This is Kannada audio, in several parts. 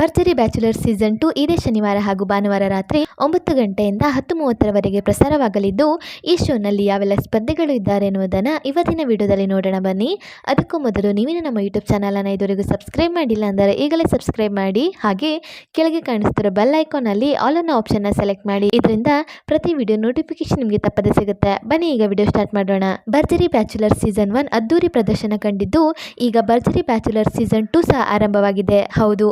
ಭರ್ಜರಿ ಬ್ಯಾಚುಲರ್ ಸೀಸನ್ ಟು ಇದೇ ಶನಿವಾರ ಹಾಗೂ ಭಾನುವಾರ ರಾತ್ರಿ ಒಂಬತ್ತು ಗಂಟೆಯಿಂದ ಹತ್ತು ಮೂವತ್ತರವರೆಗೆ ಪ್ರಸಾರವಾಗಲಿದ್ದು, ಈ ಶೋನಲ್ಲಿ ಯಾವೆಲ್ಲ ಸ್ಪರ್ಧೆಗಳು ಇದ್ದಾರೆ ಎನ್ನುವುದನ್ನು ಇವತ್ತಿನ ವಿಡಿಯೋದಲ್ಲಿ ನೋಡೋಣ ಬನ್ನಿ. ಅದಕ್ಕೂ ಮೊದಲು ನೀವಿನ ನಮ್ಮ ಯೂಟ್ಯೂಬ್ ಚಾನಲನ್ನು ಇದುವರೆಗೂ ಸಬ್ಸ್ಕ್ರೈಬ್ ಮಾಡಿಲ್ಲ ಅಂದರೆ ಈಗಲೇ ಸಬ್ಸ್ಕ್ರೈಬ್ ಮಾಡಿ. ಹಾಗೆ ಕೆಳಗೆ ಕಾಣಿಸ್ತಿರೋ ಬೆಲ್ ಐಕಾನಲ್ಲಿ ಆಲ್ ಅನ್ನೋ ಆಪ್ಷನ್ನ ಸೆಲೆಕ್ಟ್ ಮಾಡಿ. ಇದರಿಂದ ಪ್ರತಿ ವಿಡಿಯೋ ನೋಟಿಫಿಕೇಶನ್ ನಿಮಗೆ ತಪ್ಪದೆ ಸಿಗುತ್ತೆ. ಬನ್ನಿ, ಈಗ ವಿಡಿಯೋ ಸ್ಟಾರ್ಟ್ ಮಾಡೋಣ. ಭರ್ಜರಿ ಬ್ಯಾಚುಲರ್ ಸೀಸನ್ ಒನ್ ಅದ್ದೂರಿ ಪ್ರದರ್ಶನ ಕಂಡಿದ್ದು, ಈಗ ಭರ್ಜರಿ ಬ್ಯಾಚುಲರ್ ಸೀಸನ್ ಟೂ ಸಹ ಆರಂಭವಾಗಿದೆ. ಹೌದು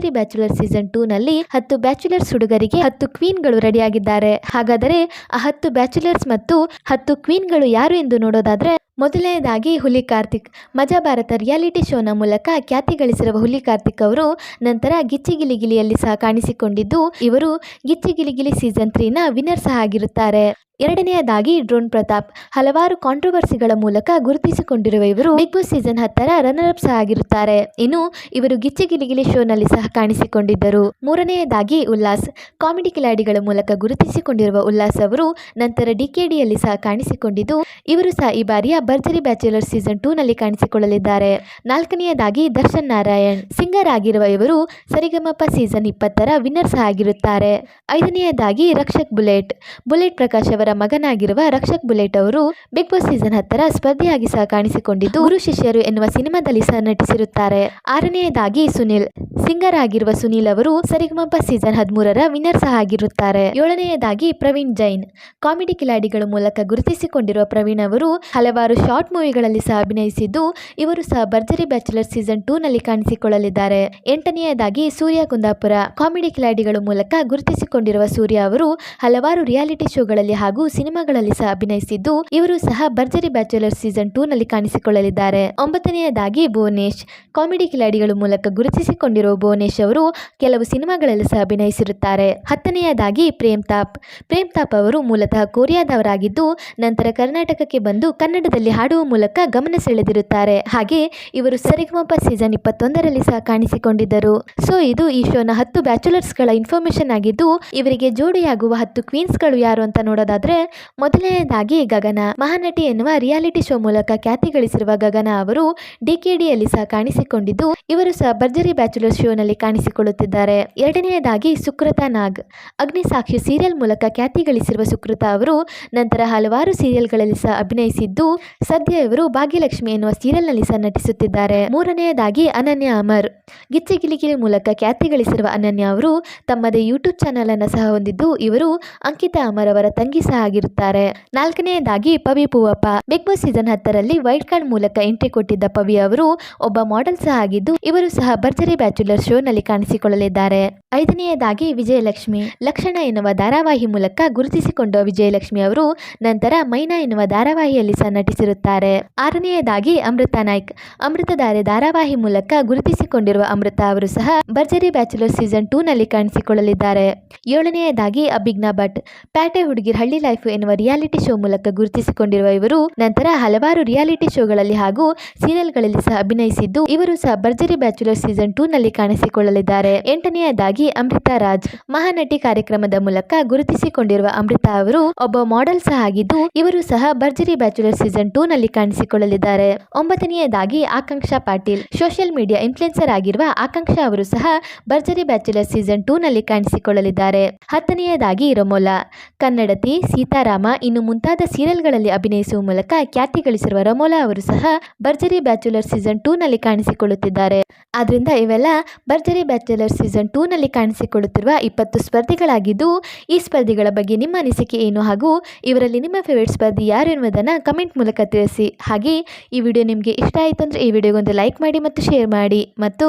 ಬ್ಯಾಚುಲರ್ ಸೀಸನ್ ಟೂ ನಲ್ಲಿ ಹತ್ತು ಬ್ಯಾಚುಲರ್ಸ್ ಹುಡುಗರಿಗೆ ಹತ್ತು ಕ್ವೀನ್ಗಳು ರೆಡಿಯಾಗಿದ್ದಾರೆ. ಹಾಗಾದರೆ ಆ ಹತ್ತು ಬ್ಯಾಚುಲರ್ಸ್ ಮತ್ತು ಹತ್ತು ಕ್ವೀನ್ಗಳು ಯಾರು ಎಂದು ನೋಡೋದಾದ್ರೆ ಮೊದಲನೇದಾಗಿ ಹುಲಿ ಕಾರ್ತಿಕ್. ಮಜಾ ಭಾರತ ರಿಯಾಲಿಟಿ ಶೋನ ಮೂಲಕ ಖ್ಯಾತಿ ಗಳಿಸಿರುವ ಹುಲಿ ಕಾರ್ತಿಕ್ ಅವರು ನಂತರ ಗಿಚ್ಚಿಗಿಲಿಗಿಲಿಯಲ್ಲಿ ಸಹ ಕಾಣಿಸಿಕೊಂಡಿದ್ದು ಇವರು ಗಿಚ್ಚಿಗಿಲಿಗಿಲಿ ಸೀಸನ್ ತ್ರೀನ ವಿನ್ನರ್ ಸಹ ಆಗಿರುತ್ತಾರೆ. ಎರಡನೆಯದಾಗಿ ಡ್ರೋನ್ ಪ್ರತಾಪ್. ಹಲವಾರು ಕಾಂಟ್ರವರ್ಸಿಗಳ ಮೂಲಕ ಗುರುತಿಸಿಕೊಂಡಿರುವ ಇವರು ಬಿಗ್ ಬಾಸ್ ಸೀಸನ್ ಹತ್ತರ ರನ್ನರ್ ಅಪ್ ಸಹ ಆಗಿರುತ್ತಾರೆ. ಇನ್ನು ಇವರು ಗಿಚ್ಚಿ ಗಿಲಿಗಿಲಿ ಶೋನಲ್ಲಿ ಸಹ ಕಾಣಿಸಿಕೊಂಡಿದ್ದರು. ಮೂರನೆಯದಾಗಿ ಉಲ್ಲಾಸ್. ಕಾಮಿಡಿ ಕಿಲಾಡಿಗಳ ಮೂಲಕ ಗುರುತಿಸಿಕೊಂಡಿರುವ ಉಲ್ಲಾಸ್ ಅವರು ನಂತರ ಡಿಕೆಡಿಯಲ್ಲಿ ಸಹ ಕಾಣಿಸಿಕೊಂಡಿದ್ದು, ಇವರು ಸಹ ಈ ಬಾರಿಯ ಭರ್ಜರಿ ಬ್ಯಾಚುಲರ್ ಸೀಸನ್ ಟೂ ನಲ್ಲಿ ಕಾಣಿಸಿಕೊಳ್ಳಲಿದ್ದಾರೆ. ನಾಲ್ಕನೆಯದಾಗಿ ದರ್ಶನ್ ನಾರಾಯಣ್. ಸಿಂಗರ್ ಆಗಿರುವ ಇವರು ಸರಿಗಮಪ ಸೀಸನ್ ಇಪ್ಪತ್ತರ ವಿನ್ನರ್ ಸಹ ಆಗಿರುತ್ತಾರೆ. ಐದನೆಯದಾಗಿ ರಕ್ಷಕ್ ಬುಲೆಟ್. ಬುಲೆಟ್ ಪ್ರಕಾಶ್ ಮಗನಾಗಿರುವ ರಕ್ಷಕ್ ಬುಲೆಟ್ ಅವರು ಬಿಗ್ ಬಾಸ್ ಸೀಸನ್ ಹತ್ತರ ಸ್ಪರ್ಧೆಯಾಗಿ ಸಹ ಕಾಣಿಸಿಕೊಂಡಿದ್ದು ಗುರು ಶಿಷ್ಯರು ಎನ್ನುವ ಸಿನಿಮಾದಲ್ಲಿ ಸಹ ನಟಿಸಿರುತ್ತಾರೆ. ಆರನೆಯದಾಗಿ ಸುನಿಲ್. ಸಿಂಗರ್ ಆಗಿರುವ ಸುನೀಲ್ ಅವರು ಸರಿಗಮಪ ಸೀಸನ್ ಹದಿಮೂರರ ವಿನ್ನರ್ ಸಹ ಆಗಿರುತ್ತಾರೆ. ಏಳನೆಯದಾಗಿ ಪ್ರವೀಣ್ ಜೈನ್. ಕಾಮಿಡಿ ಕಿಲಾಡಿಗಳ ಮೂಲಕ ಗುರುತಿಸಿಕೊಂಡಿರುವ ಪ್ರವೀಣ್ ಅವರು ಹಲವಾರು ಶಾರ್ಟ್ ಮೂವಿಗಳಲ್ಲಿ ಸಹ ಅಭಿನಯಿಸಿದ್ದು, ಇವರು ಸಹ ಭರ್ಜರಿ ಬ್ಯಾಚುಲರ್ ಸೀಸನ್ ಟೂ ನಲ್ಲಿ ಕಾಣಿಸಿಕೊಳ್ಳಲಿದ್ದಾರೆ. ಎಂಟನೆಯದಾಗಿ ಸೂರ್ಯ ಕುಂದಾಪುರ. ಕಾಮಿಡಿ ಕಿಲಾಡಿಗಳ ಮೂಲಕ ಗುರುತಿಸಿಕೊಂಡಿರುವ ಸೂರ್ಯ ಅವರು ಹಲವಾರು ರಿಯಾಲಿಟಿ ಶೋಗಳಲ್ಲಿ ಹಾಗೂ ಸಿನಿಮಾಗಳಲ್ಲಿ ಸಹ ಅಭಿನಯಿಸಿದ್ದು, ಇವರು ಸಹ ಭರ್ಜರಿ ಬ್ಯಾಚುಲರ್ ಸೀಸನ್ ಟೂ ನಲ್ಲಿ ಕಾಣಿಸಿಕೊಳ್ಳಲಿದ್ದಾರೆ. ಒಂಬತ್ತನೆಯದಾಗಿ ಭುವನೇಶ್. ಕಾಮಿಡಿ ಕಿಲಾಡಿಗಳ ಮೂಲಕ ಗುರುತಿಸಿಕೊಂಡಿರುವ ಭುವನೇಶ್ ಅವರು ಕೆಲವು ಸಿನಿಮಾಗಳಲ್ಲಿ ಸಹ ಅಭಿನಯಿಸಿರುತ್ತಾರೆ. ಹತ್ತನೆಯದಾಗಿ ಪ್ರೇಮ್ ತಾಪ್. ಪ್ರೇಮ್ ಅವರು ಮೂಲತಃ ಕೊರಿಯಾದವರಾಗಿದ್ದು, ನಂತರ ಕರ್ನಾಟಕಕ್ಕೆ ಬಂದು ಕನ್ನಡದಲ್ಲಿ ಹಾಡುವ ಮೂಲಕ ಗಮನ ಸೆಳೆದಿರುತ್ತಾರೆ. ಹಾಗೆ ಇವರು ಸರಿಗಮಪ ಸೀಸನ್ ಇಪ್ಪತ್ತೊಂದರಲ್ಲಿ ಸಹ ಕಾಣಿಸಿಕೊಂಡಿದ್ದರು. ಸೊ, ಇದು ಈ ಶೋನ ಹತ್ತು ಬ್ಯಾಚುಲರ್ಸ್ಗಳ ಇನ್ಫಾರ್ಮೇಶನ್ ಆಗಿದ್ದು, ಇವರಿಗೆ ಜೋಡಿಯಾಗುವ ಹತ್ತು ಕ್ವೀನ್ಸ್ಗಳು ಯಾರು ಅಂತ ನೋಡೋದಾದ್ರೆ, ಮೊದಲನೆಯದಾಗಿ ಗಗನ. ಮಹಾನಟಿ ಎನ್ನುವ ರಿಯಾಲಿಟಿ ಶೋ ಮೂಲಕ ಖ್ಯಾತಿ ಗಳಿಸಿರುವ ಗಗನ ಅವರು ಡಿಕೆಡಿಯಲ್ಲಿ ಸಹ ಕಾಣಿಸಿಕೊಂಡಿದ್ದು, ಇವರು ಸಹ ಭರ್ಜರಿ ಬ್ಯಾಚುಲರ್ ಶೋನಲ್ಲಿ ಕಾಣಿಸಿಕೊಳ್ಳುತ್ತಿದ್ದಾರೆ. ಎರಡನೆಯದಾಗಿ ಸುಕೃತಾ ನಾಗ್. ಅಗ್ನಿಸಾಕ್ಷಿ ಸೀರಿಯಲ್ ಮೂಲಕ ಖ್ಯಾತಿ ಗಳಿಸಿರುವ ಸುಕೃತಾ ಅವರು ನಂತರ ಹಲವಾರು ಸೀರಿಯಲ್ಗಳಲ್ಲಿ ಸಹ ಅಭಿನಯಿಸಿದ್ದು, ಸದ್ಯ ಇವರು ಭಾಗ್ಯಲಕ್ಷ್ಮಿ ಎನ್ನುವ ಸೀರಿಯಲ್ನಲ್ಲಿ ಸಹ ನಟಿಸುತ್ತಿದ್ದಾರೆ. ಮೂರನೆಯದಾಗಿ ಅನನ್ಯ ಅಮರ್. ಗಿಚ್ಚೆ ಗಿಲಿಗಿಲಿ ಮೂಲಕ ಖ್ಯಾತಿ ಗಳಿಸಿರುವ ಅನನ್ಯ ಅವರು ತಮ್ಮದೇ ಯೂಟ್ಯೂಬ್ ಚಾನಲ್ ಅನ್ನು ಸಹ ಹೊಂದಿದ್ದು, ಇವರು ಅಂಕಿತಾ ಅಮರ್ ಅವರ ತಂಗಿ ಸಹ ಆಗಿರುತ್ತಾರೆ. ನಾಲ್ಕನೆಯದಾಗಿ Pavi Poovappa. Big Boss season ಹತ್ತರಲ್ಲಿ ವೈಟ್ ಕಾರ್ಡ್ ಮೂಲಕ ಎಂಟ್ರಿ ಕೊಟ್ಟಿದ್ದ ಪವಿ ಅವರು ಒಬ್ಬ ಮಾಡೆಲ್ ಸಹ ಆಗಿದ್ದು, ಇವರು ಸಹ ಭರ್ಜರಿ ಬ್ಯಾಚುಲರ್ ಶೋನಲ್ಲಿ ಕಾಣಿಸಿಕೊಳ್ಳಲಿದ್ದಾರೆ. ಐದನೆಯದಾಗಿ ವಿಜಯಲಕ್ಷ್ಮಿ. ಲಕ್ಷಣ ಎನ್ನುವ ಧಾರಾವಾಹಿ ಮೂಲಕ ಗುರುತಿಸಿಕೊಂಡ ವಿಜಯಲಕ್ಷ್ಮಿ ಅವರು ನಂತರ ಮೈನಾ ಎನ್ನುವ ಧಾರಾವಾಹಿಯಲ್ಲಿ ಸಹ ನಟಿಸಿರುತ್ತಾರೆ. ಆರನೆಯದಾಗಿ ಅಮೃತ ನಾಯ್ಕ್. ಅಮೃತಧಾರೆ ಧಾರಾವಾಹಿ ಮೂಲಕ ಗುರುತಿಸಿಕೊಂಡಿರುವ ಅಮೃತ ಅವರು ಸಹ ಭರ್ಜರಿ ಬ್ಯಾಚುಲರ್ ಸೀಸನ್ ಟೂ ನಲ್ಲಿ ಕಾಣಿಸಿಕೊಳ್ಳಲಿದ್ದಾರೆ. ಏಳನೆಯದಾಗಿ ಅಭಿಜ್ಞಾ ಭಟ್. ಪ್ಯಾಟೆ ಹುಡುಗಿರ್ ಹಳ್ಳಿ ಲೈಫ್ ಎನ್ನುವ ರಿಯಾಲಿಟಿ ಶೋ ಮೂಲಕ ಗುರುತಿಸಿಕೊಂಡಿರುವ ಇವರು ನಂತರ ಹಲವಾರು ರಿಯಾಲಿಟಿ ಶೋಗಳಲ್ಲಿ ಹಾಗೂ ಸೀರಿಯಲ್ಗಳಲ್ಲಿ ಸಹ ಅಭಿನಯಿಸಿದ್ದು ಇವರು ಸಹ ಭರ್ಜರಿ ಬ್ಯಾಚುಲರ್ ಸೀಸನ್ ಟೂ ನಲ್ಲಿ ಕಾಣಿಸಿಕೊಳ್ಳಲಿದ್ದಾರೆ. ಎಂಟನೆಯದಾಗಿ ಅಮೃತಾ ರಾಜ್. ಮಹಾನಟಿ ಕಾರ್ಯಕ್ರಮದ ಮೂಲಕ ಗುರುತಿಸಿಕೊಂಡಿರುವ ಅಮೃತಾ ಅವರು ಒಬ್ಬ ಮಾಡೆಲ್ ಸಹ ಆಗಿದ್ದು, ಇವರು ಸಹ ಭರ್ಜರಿ ಬ್ಯಾಚುಲರ್ ಸೀಸನ್ ಟೂ ನಲ್ಲಿ ಕಾಣಿಸಿಕೊಳ್ಳಲಿದ್ದಾರೆ. ಒಂಬತ್ತನೆಯದಾಗಿ Akanksha Patil. Social media influencer ಆಗಿರುವ ಆಕಾಂಕ್ಷಾ ಅವರು ಸಹ ಭರ್ಜರಿ ಬ್ಯಾಚುಲರ್ ಸೀಸನ್ ಟೂ ನಲ್ಲಿ ಕಾಣಿಸಿಕೊಳ್ಳಲಿದ್ದಾರೆ. ಹತ್ತನೆಯದಾಗಿ ರಮೋಲಾ. ಕನ್ನಡತಿ ಸೀತಾರಾಮ ಇನ್ನು ಮುಂತಾದ ಸೀರಿಯಲ್ಗಳಲ್ಲಿ ಅಭಿನಯಿಸುವ ಮೂಲಕ ಖ್ಯಾತಿ ಗಳಿಸಿರುವ ರಮೋಲಾ ಅವರು ಸಹ ಭರ್ಜರಿ ಬ್ಯಾಚುಲರ್ ಸೀಸನ್ ಟೂ ನಲ್ಲಿ ಕಾಣಿಸಿಕೊಳ್ಳುತ್ತಿದ್ದಾರೆ. ಆದ್ರಿಂದ ಇವೆಲ್ಲ ಭರ್ಜರಿ ಬ್ಯಾಚುಲರ್ ಸೀಸನ್ ಟೂನಲ್ಲಿ ಕಾಣಿಸಿಕೊಳ್ಳುತ್ತಿರುವ ಇಪ್ಪತ್ತು ಸ್ಪರ್ಧಿಗಳಾಗಿದ್ದು, ಈ ಸ್ಪರ್ಧಿಗಳ ಬಗ್ಗೆ ನಿಮ್ಮ ಅನಿಸಿಕೆ ಏನು ಹಾಗೂ ಇವರಲ್ಲಿ ನಿಮ್ಮ ಫೇವರೇಟ್ ಸ್ಪರ್ಧಿ ಯಾರು ಎನ್ನುವುದನ್ನು ಕಮೆಂಟ್ ಮೂಲಕ ತಿಳಿಸಿ. ಹಾಗೆ ಈ ವಿಡಿಯೋ ನಿಮಗೆ ಇಷ್ಟ ಆಯಿತು ಅಂದರೆ ಈ ವಿಡಿಯೋಗೊಂದು ಲೈಕ್ ಮಾಡಿ ಮತ್ತು ಶೇರ್ ಮಾಡಿ. ಮತ್ತು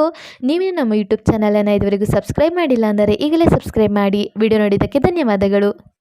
ನೀವೇ ನಮ್ಮ ಯೂಟ್ಯೂಬ್ ಚಾನಲನ್ನು ಇದುವರೆಗೂ ಸಬ್ಸ್ಕ್ರೈಬ್ ಮಾಡಿಲ್ಲ ಅಂದರೆ ಈಗಲೇ ಸಬ್ಸ್ಕ್ರೈಬ್ ಮಾಡಿ. ವಿಡಿಯೋ ನೋಡಿದ್ದಕ್ಕೆ ಧನ್ಯವಾದಗಳು.